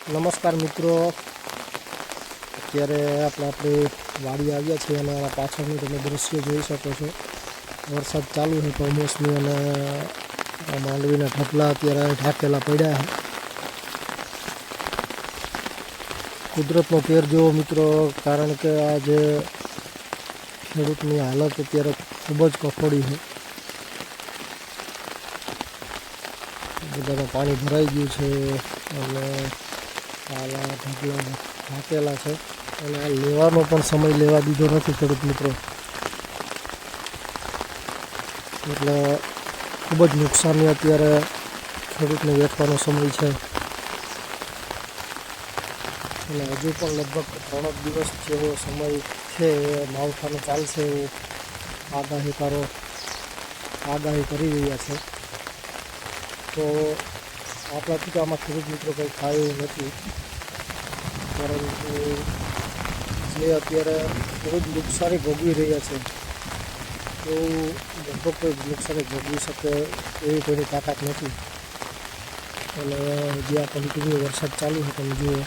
નમસ્કાર મિત્રો. અત્યારે આપણે આપણી વાડી આવ્યા છીએ અને એના પાછળનું તમે દૃશ્ય જોઈ શકો છો. વરસાદ ચાલુ છે કમોસમી અને માંડવીના ઢગલા અત્યારે ઢાકેલા પડ્યા છે. કુદરતનો કેર જેવો મિત્રો, કારણ કે આ જે ખેડૂતની હાલત અત્યારે ખૂબ જ કફોડી છે. બધામાં પાણી ભરાઈ ગયું છે અને આવા ઢગલા ઢાંકેલા છે. અને આ લેવાનો પણ સમય લેવા દીધો નથી ખેડૂત મિત્રો. એટલે ખૂબ જ નુકસાની અત્યારે ખેડૂતને વેચવાનો સમય છે. અને હજુ પણ લગભગ ત્રણ દિવસ જેવો સમય છે, એ માવઠાનો ચાલશે એવું આગાહીકારો આગાહી કરી રહ્યા છે. તો આપણાથી તો આમાં ખેડૂત મિત્રો કંઈ થાય એવું નથી. પરંતુ જે અત્યારે બહુ જ નુકસાની ભોગવી રહ્યા છે એવું લગભગ કોઈ નુકસાની ભોગવી શકે એવી કોઈની તાકાત નથી. અને જે આ કન્ટિન્યુ વરસાદ ચાલુ છે તમે જુઓ.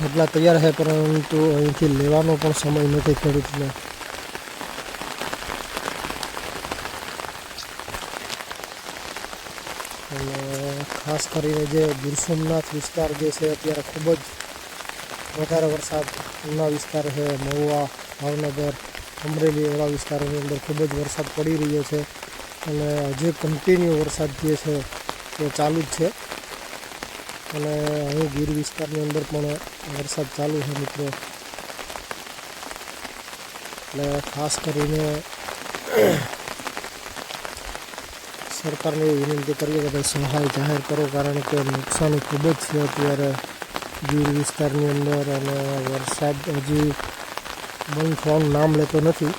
ઢગલા તૈયાર છે, પરંતુ અહીંથી લેવાનો પણ સમય નથી ખેડૂતને. અને ખાસ કરીને જે ગીર સોમનાથ વિસ્તાર જે છે, અત્યારે ખૂબ જ વધારે વરસાદના વિસ્તાર છે. મહુવા, ભાવનગર, અમરેલી એવા વિસ્તારોની અંદર ખૂબ જ વરસાદ પડી રહ્યો છે અને હજી કન્ટિન્યુ વરસાદ જે છે તે ચાલુ જ છે. અને અહીં ગીર વિસ્તારની અંદર પણ વરસાદ ચાલુ છે મિત્રો. એટલે ખાસ કરીને સરકારને વિનંતી કરીએ કે ભાઈ સહાય જાહેર કરો, કારણ કે નુકસાની ખૂબ જ છે અત્યારે ગીર વિસ્તારની અંદર અને વરસાદ હજી બંધ થવાનું નામ લેતો નથી.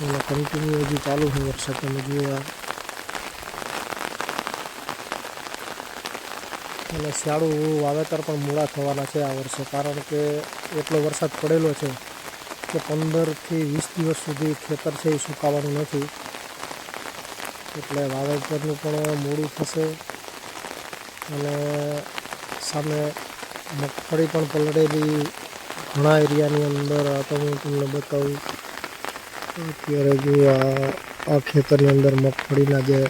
અને કન્ટિન્યુ હજી ચાલુ છે વરસાદ, તમે જુઓ અને શિયાળુ વાવેતર પણ મોડા થવાના છે આ વર્ષે, કારણ કે એટલો વરસાદ પડેલો છે કે પંદરથી વીસ દિવસ સુધી ખેતર છે એ સુકાવાનું નથી. એટલે વાવેતરનું પણ મોડું થશે અને સામે મગફળી પણ પલળેલી ઘણા એરિયાની અંદર તો હું તમને બતાવું. અત્યારે જો આ ખેતરની અંદર મગફળીના જે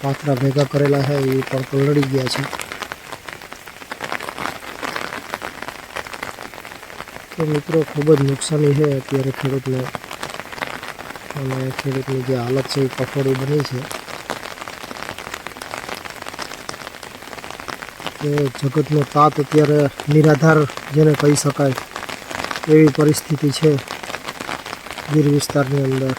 પાથરા ભેગા કરેલા છે એ પણ પલળી ગયા છે. તો મિત્રો ખૂબ જ નુકસાની છે. અત્યારે ખેડૂતને અને ખેડૂતની જે હાલત છે એ કફોડી બની છે. કે જગતનો તાત અત્યારે નિરાધાર જેને કહી શકાય એવી પરિસ્થિતિ છે ગીર વિસ્તારની અંદર.